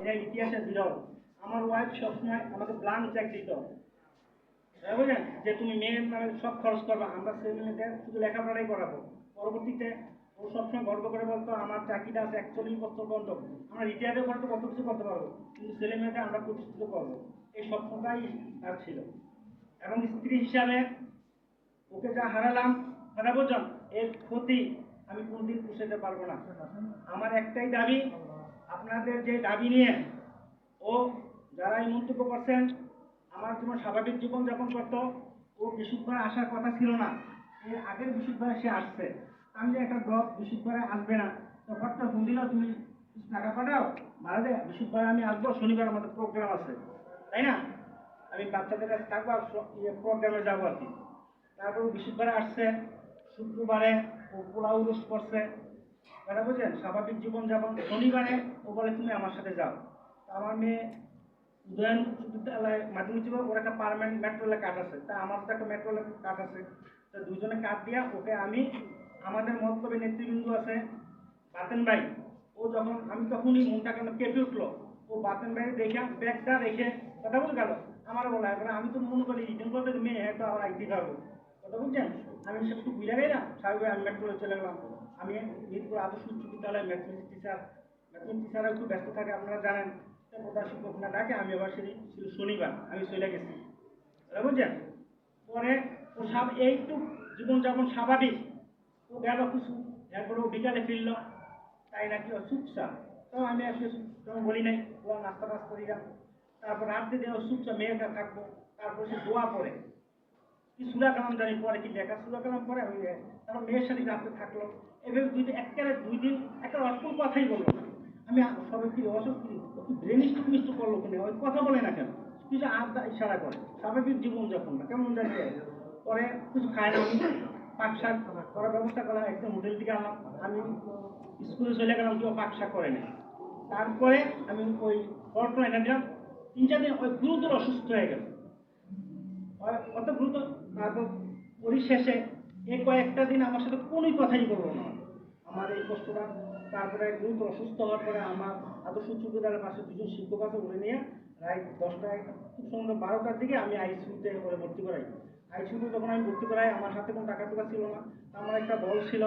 এটা ইতিহাসে বিরল। আমার ওয়াইফ সবসময় আমাকে ব্লাঙ্ক চেক দিত। বুঝলেন যে, তুমি মেয়ের নামে সব খরচ করবা, আমরা ছেলে মেয়েদের শুধু লেখাপড়াই করাবো। পরবর্তীতে ও সবসময় গর্ব করে বলতো, আমার চাকরিটা আছে একচল্লিশ বছর পর্যন্ত। আমরা রিটায়ারের পরে কত কিছু করতে পারব, কিন্তু ছেলে মেয়েকে আমরা প্রতিষ্ঠিত করব। এই স্বপ্নটাই তার ছিল। এবং স্ত্রী হিসাবে ওকে যা হারালাম বোঝেন এর ক্ষতি আমি কোনদিন পুষাতে পারব না। আমার একটাই দাবি আপনাদের যে দাবি নিয়ে ও যারা এই মন্তব্য করছেন, আমার জীবন স্বাভাবিক জীবন যাপন করতো। ও বিশুদ্ধভাবে আসার কথা ছিল না। এর আগের বিশুদ্ধভাবে সে আসছে। আমি যে একটা ডগ বিশুদ্ধভাবে আসবে না, তো হঠাৎ ফোন দিলাম তুমি টাকা পাঠাও মারা যায় বিশুদ্ধভাবে আমি আসব। শনিবার আমাদের প্রোগ্রাম আছে। তাই না? আমি বাচ্চাদের কাছে থাকব আর ইয়ে প্রোগ্রামে যাব আর কি। তারপর বৃহস্পতিবারে আসছে। শুক্রবারে ও পোলাও রোস্ট করছে। কথা বুঝলেন স্বাভাবিক জীবনযাপন শনিবারে ও বলে তুমি আমার সাথে যাও। তা আমার মেয়ে উদয়ন বিদ্যালয় মাধ্যমিক জীবন ওর একটা পারমানেন্ট মেট্রোলে কাট আছে। তা আমার তো একটা মেট্রোলে কাট আছে। তা দুজনে কাট দিয়া ওকে আমি, আমাদের মতলবে নেতৃবৃন্দ আছে বাতেন ভাই। ও যখন, আমি তখনই মনটা কেন কেঁপে উঠল। ও বাতেন ভাই দেখে, ব্যাগটা রেখে কথা বলে গেল। আমার বলা আমি তো মনে করি করতে মেয়ে হয়তো আবার আইতে পারব কথা বুঝছেন আমি সে একটু বুঝা না স্বাভাবিক আমি মেট্রোলে চলে গেলাম। আমি মিরপুর আদর্শ উচ্চ বিদ্যালয় টিচার ম্যাথমেটিক্স টিচাররা একটু ব্যস্ত থাকে, আপনারা জানেন। প্রধান শিক্ষক না ডাকে, আমি আবার সেদিন ছিল শনিবার, আমি চলে গেছি। কথা বুঝছেন পরে ও সব এইটু জীবনযাপন স্বাভাবিক। ও গেল কিছু এরপরে ও বিকালে ফিরলো। তাই নাকি ও চুপচাপ তো আমি আসলে তখন বলি নাই। ও নাস্তা টাস্তা দিলাম। তারপর রাত্রে দিয়ে ও চুপচাপ মেয়েটা থাকব। তারপর সে দোয়া পড়ে। কি সুরা কালাম জানি, পরে কি লেখা? সুরা কালাম পরে আমি তারপর মেয়ের সাথে রাত্রে থাকল। এভাবে দুই দিন একেবারে দুই দিন, একটা অল্প কথাই বলল আমি সবাই কি অসুখ কি? ব্রেন স্ট্রোক মিস্ট্রোক করল কেন? ওই কথা বলে না কেন? কিছু আড্ডা ইশারা করে। স্বাভাবিক জীবনযাপন না, কেমন জানি পরে কিছু খায় না পাক শাক করার ব্যবস্থা করলাম একদম হোটেল থেকে আনলাম আমি স্কুলে চলে গেলাম, কেউ পাক শাক করে না। তারপরে আমি ওই পড়াশোনা এনে দিলাম। তিন চার দিন ওই গুরুতর অসুস্থ হয়ে গেল। অত দ্রুত পরিশেষে এ কয়েকটা দিন আমার সাথে কোনোই কথাই বলল না। আমার এই কষ্টটা, তারপরে দ্রুত অসুস্থ হওয়ার পরে আমার আদর্শ বিদ্যালয়ের পাশে দুজন শিক্ষক আছে উঠে নিয়ে রাত দশটায়, খুব সম্ভবত বারোটার দিকে আমি আইসিউতে করে ভর্তি করাই। আইসিউতে যখন আমি ভর্তি করাই, আমার হাতে কোনো টাকা টুকা ছিল না। আমার একটা বল ছিল,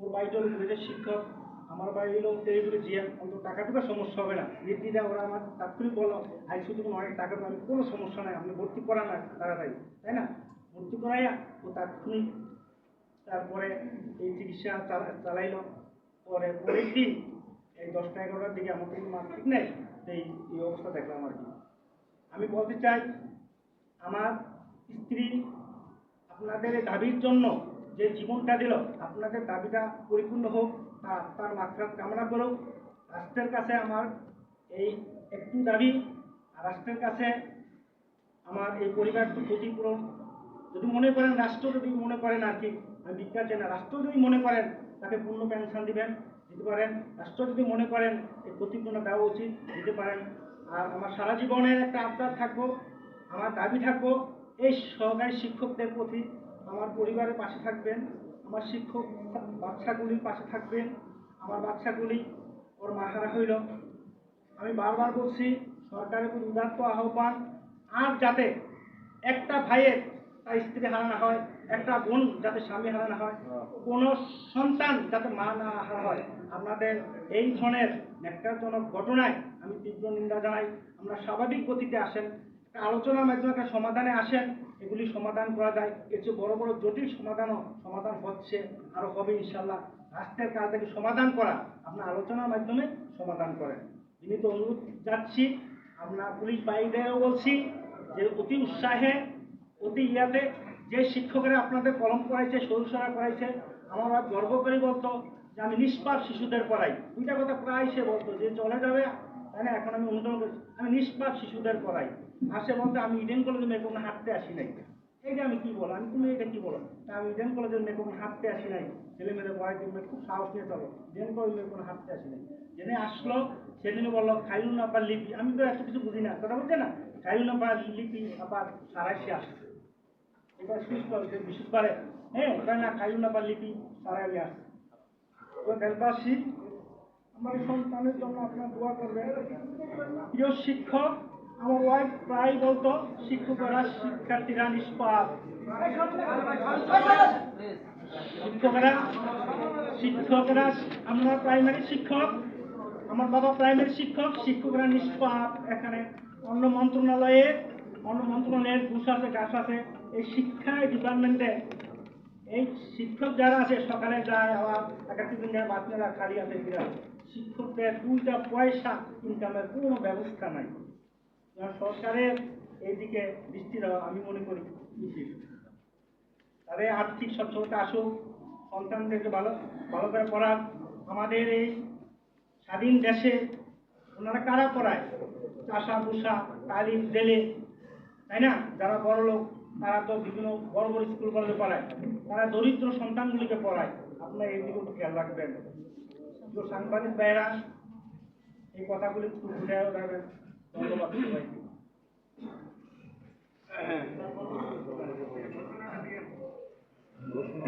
ওর বাড়িটা গ্রেডের শিক্ষক। আমার বাড়ি হলো টেরিগুলো জিএম অন্তত টাকা টুকা সমস্যা হবে না। নির্দিদা, ওরা আমার তাৎক্ষণিক বলল আইসিউতে কোনো অনেক টাকা আমি কোনো সমস্যা নাই, আপনি ভর্তি করা না তাড়াতাড়ি তাই না? ভর্তি করাইয়া ও তাৎক্ষণিক তারপরে এই চিকিৎসা চালা- চালাইলো। পরে পরের দিন এই দশটা এগারোটার দিকে আমার কিন্তু মা ঠিক নেই এই এই অবস্থা দেখলাম আর কি। আমি বলতে চাই, আমার স্ত্রী আপনাদের দাবির জন্য যে জীবনটা দিল, আপনাদের দাবিটা পরিপূর্ণ হোক তার মাত্রা কামনা করুক রাষ্ট্রের কাছে আমার এই একটু দাবি রাষ্ট্রের কাছে আমার এই পরিবারটি ক্ষতিপূরণ যদি মনে করেন রাষ্ট্র যদি মনে করেন আর কি আমি বিজ্ঞান চাই না রাষ্ট্র যদি মনে করেন তাকে পূর্ণ পেনশন দিবেন, দিতে পারেন রাষ্ট্র যদি মনে করেন এই ক্ষতিপূর্ণ দেওয়া উচিত, দিতে পারেন আর আমার সারা জীবনের একটা আবদার থাকব, আমার দাবি থাকব, এই সহকারী শিক্ষকদের প্রতি আমার পরিবারের পাশে থাকবেন। আমার শিক্ষক বাচ্চাগুলির পাশে থাকবেন। আমার বাচ্চাগুলি ওর মাহারা হইল। আমি বারবার বলছি, সরকারের উদাত্ত আহ্বান। আর যাতে একটা ভাইয়ের তার স্ত্রী হারানো হয়, একটা বোন যাতে স্বামী হারানো হয়, কোনো সন্তান যাতে মা না হারা হয় আপনাদের এই ধরনের ন্যাক্কারজনক ঘটনায় আমি তীব্র নিন্দা জানাই। আমরা স্বাভাবিক গতিতে আসেন। একটা আলোচনার মাধ্যমে একটা সমাধানে আসেন, এগুলি সমাধান করা যায়। চেয়ে বড় বড় জটিল সমাধানও সমাধান হচ্ছে আরও হবে ইনশাল্লাহ রাষ্ট্রের কাজ থেকে সমাধান করা, আপনার আলোচনার মাধ্যমে সমাধান করেন। বিনীত অনুরোধ যাচ্ছি আপনার পুলিশ ভাইদেরও বলছি যে অতি উৎসাহে, অতি ইয়াতে যে শিক্ষকেরা আপনাদের কলম করাইছে সরুসরা করাইছে, আমার গর্ব করে বলতো যে আমি নিষ্পাপ শিশুদের পড়াই। দুইটা কথা প্রায় সে বলতো, যে চলে যাবে, তাই না? এখন আমি অনুসরণ করছি, আমি নিষ্পাপ শিশুদের পড়াই। সে বলতো, আমি ইডেন কলেজে মেয়ে কোনো হাঁটতে আসি নাই। এইটা আমি কি বলো আমি তুমি এটা কি বলো আমি ইডেন কলেজের মেয়ে কোনো হাঁটতে আসি নাই। ছেলে মেয়েদের পড়াইতে মেয়ে খুব সাহস নিয়ে চলো। ইডেন কলেজের মেয়ে কোনো হাঁটতে আসি নাই। জেনে আসলো, সেদিন বলল খাইলুন আবার লিপি। আমি তো এত কিছু বুঝি না। কথা বলছে না? খাইলুন আবার লিপি আবার সারাইশে আসছে। এটা সুস্থ হচ্ছে বিশেষ করে হ্যাঁ ওটা না খাইলুন আবার লিপি সারাই আসছে। তো আমার সন্তানের জন্য আপনার দোয়া করবেন। প্রিয় শিক্ষক আমার ওয়াইফ প্রায় বলতো শিক্ষকেরা শিক্ষার্থীরা নিষ্পাপ। শিক্ষকেরা, শিক্ষকরা, আমরা প্রাইমারি শিক্ষক, আমার বাবা প্রাইমারি শিক্ষক, শিক্ষকরা নিষ্পাপ। এখানে অন্য মন্ত্রণালয়ে, অন্য মন্ত্রণালয়ের ঘুষ আছে গাছ আছে, এই শিক্ষা ডিপার্টমেন্টে এই শিক্ষক যারা আছে, সকালে যায়, আবার দিন যায় বাচ্চারা খালি আছে শিক্ষকদের দুইটা পয়সা ইনকামের কোনো ব্যবস্থা নাই। সরকারের এইদিকে দৃষ্টি দেওয়া আমি মনে করি উচিত। তাদের আর্থিক সচ্ছলতা আসুক সন্তানদেরকে ভালো ভালো করে পড়াক। আমাদের এই স্বাধীন দেশে ওনারা কারা পড়ায়? চাষা ভুষা তালিম, জেলে, তাই না? যারা বড় লোক, তারা তো বিভিন্ন বড় বড় স্কুল কলেজে পড়ায়। তারা দরিদ্র সন্তানগুলিকে পড়ায়। আপনারা এই দিকে খেয়াল রাখবেন। সাংবাদিক ভাইয়েরা, এই কথাগুলি একটু ঘুরে রাখবেন ধন্যবাদ সবাইকে। ঘোষণা